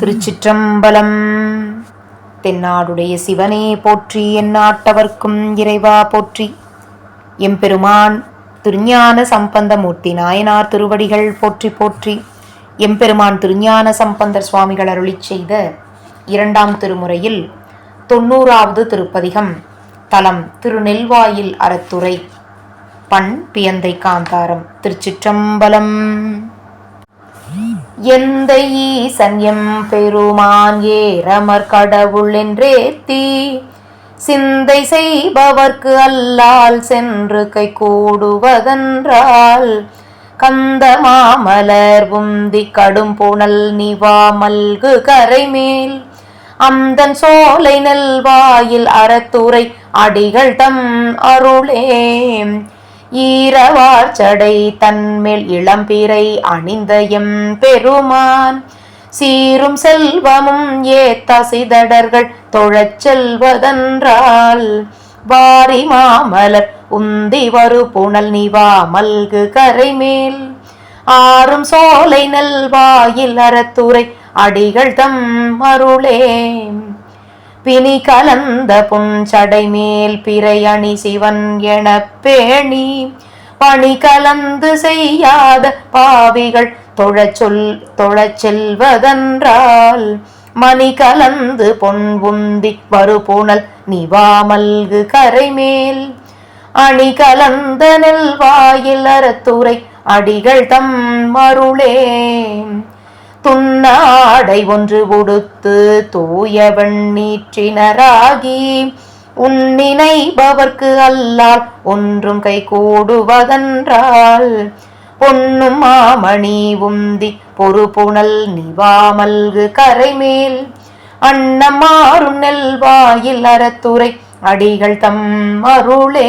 திருச்சிற்றம்பலம். தென்னாடுடைய சிவனே போற்றி எந்நாட்டவர்க்கும் இறைவா போற்றி. எம்பெருமான் திருஞான சம்பந்தமூர்த்தி நாயனார் திருவடிகள் போற்றி போற்றி. எம்பெருமான் திருஞான சம்பந்தர் சுவாமிகள் அருளிச் செய்த இரண்டாம் திருமுறையில் தொண்ணூறாவது திருப்பதிகம் தலம் திருநெல்வாயில் அறத்துறை பண் பியந்தை காந்தாரம் திருச்சிற்றம்பலம். எந்த ஈசன் எம் பெருமான் ஏறமர் கடவுள் என்றேத்தி சிந்தை செய்பவர்க்கு அல்லால் சென்று கை கூடுவதென்றால் கந்த மாமலர் உந்தி கடும் புனல் நிவா மல்கு கரைமேல். அந்தன் சோலை நெல்வாயில் அறத்துறை அடிகள் தம் அருளே. ஈரவார்ச்சடை தன்மேல் இளம்பிறை அணிந்த எம் பெருமான். சீரும் செல்வமும் ஏத்த சிதடர்கள் தொழச் செல்வதென்றால் வாரி மாமலர் உந்தி வரு புனல் நிவா மல்கு கரைமேல். ஆறும் சோலை நெல்வாயில் அறத்துறை அடிகள் தம் அருளே பிணி கலந்த புஞ்சடை மேல் பிறை அணி சிவன் எனப் பேணி பணி கலந்து செய்யாத பாவிகள் தொழச்சொல் தொழச் செல்வதென்றால் மணி கலந்து பொன் உந்தி நிவாமல்கு கரைமேல் அணி கலந்த நெல் வாயில் அறத்துறை அடிகள் தம் மருளேன் துண்ணாடை ஒன்று உடுத்து தூய வெண்ணீற்றினராகி உன்னினைபவர்க்கு அல்லால் ஒன்றும் கை கூடுவதென்றால் பொன்னும் மாமணி உந்தி பொறுப்புணல் நிவாமல்கு கரைமேல் அன்னம் மாறும் நெல்வாயில் அறத்துறை அடிகள் தம் அருளே.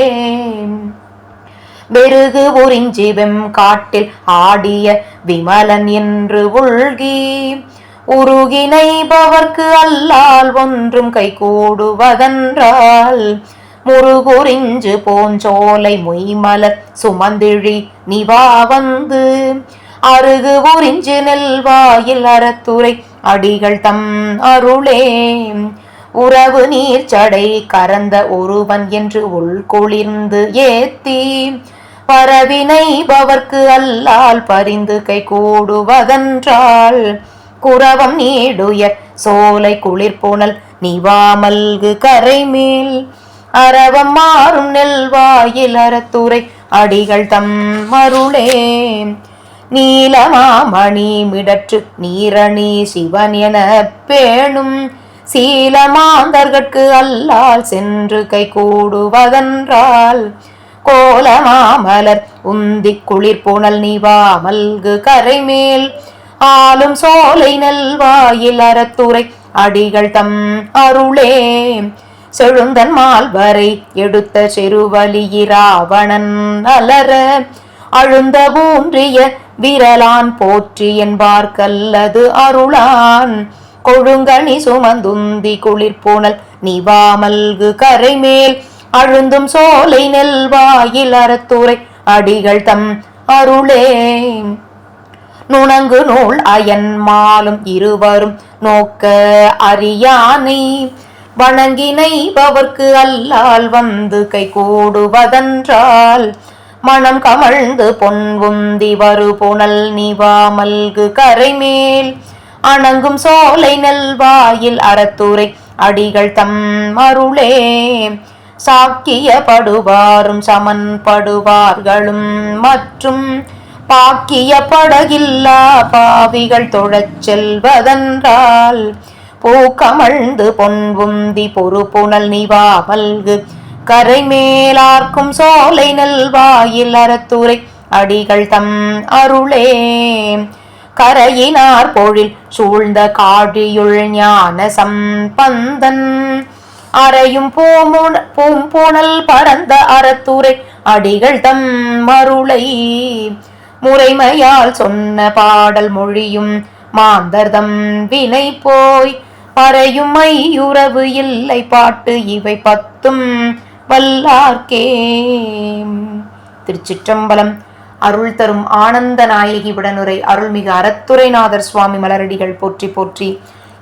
வெறுகு உறிஞ்சி வெம் காட்டில் ஆடிய விமலன் என்று உள்கி உருகினைபவர்க்கு அல்லால் ஒன்றும் கை கூடுவதென்றால் முருகுறிஞ்சு போஞ்சோலை மொய்மலர் சுமந்திழி நிவா வந்து அருகு உறிஞ்சு நெல்வாயில் அறத்துறை அடிகள் தம் அருளே. உறவு நீர் சடை கரந்த ஒருவன் என்று உள்குளிர்ந்து ஏத்தி பரவினை பவர்க்கு அல்லால் பரிந்து கை கூடுவதென்றால் குரவம் நீடுய சோலை குளிர்புணல் நிவாமல்கு கரைமேல் அரவம் மாறும் நெல்வாயில் அறத்துறை அடிகள் தம் மருளே நீலமாமணி மிடற்று நீரணி சிவன் என பேணும் சீலமாந்தர்கட்கு அல்லால் சென்று கை கூடுவதென்றால் கோலமாமலர். உந்தி குளிர் புனல் நிவாமல்கு கரைமேல். ஆளும் சோலை நெல்வாயில் அறத்துறை அடிகள் தம் அருளே. செழுந்தன் மால்வரை எடுத்த செருவலியிராவணன் அலர அழுந்த ஊன்றிய விரலான் போற்றி என்பார்கல்லது அருளான். கொழுங்கணி சுமந்துந்தி குளிர்புணல் நிவாமல்கு கரைமேல். அழுந்தும் சோலை நெல்வாயில் அறத்துறை அடிகள் தம் அருளே. நுணங்கு நூல் அயன் மாலும் இருவரும் நோக்க அறியானை வணங்கினை பவர்க்கு அல்லால் வந்து கை கூடுவதென்றால் மனம் கமழ்ந்து பொன் உந்தி வரு புனல் நிவாமல்கு கரைமேல். அணங்கும் சோலை நெல்வாயில் அறத்துறை அடிகள் தம் அருளே. சாக்கியப்படுவாரும் சமன்படுவார்களும் மற்றும் பாக்கிய படகில்லா பாவிகள் தொழச் செல்வதென்றால் பூக்கமழ்ந்து பொன்புந்தி பொறுப்புணல் நிவாமல்கு கரை மேலார்க்கும் சோலை நெல்வாயில் அறத்துரை அடிகள் தம் அருளே. கரையினார் பொழில் சூழ்ந்த காழியுள் ஞான சம்பந்தன் அறையும் பூமுன பூம்புணல் பரந்த அறத்துறை அடிகள் தம் மருளை முறைமையால் சொன்ன பாடல் மொழியும் மாந்தர்தம் வினை போய். பறையும் மையுறவு இல்லை பாட்டு இவை பத்தும் வல்லார்க்கே. திருச்சிற்றம்பலம். அருள் தரும் ஆனந்த நாயகி உடனுரை அருள்மிகு அறத்துரைநாதர் சுவாமி மலரடிகள் போற்றி போற்றி.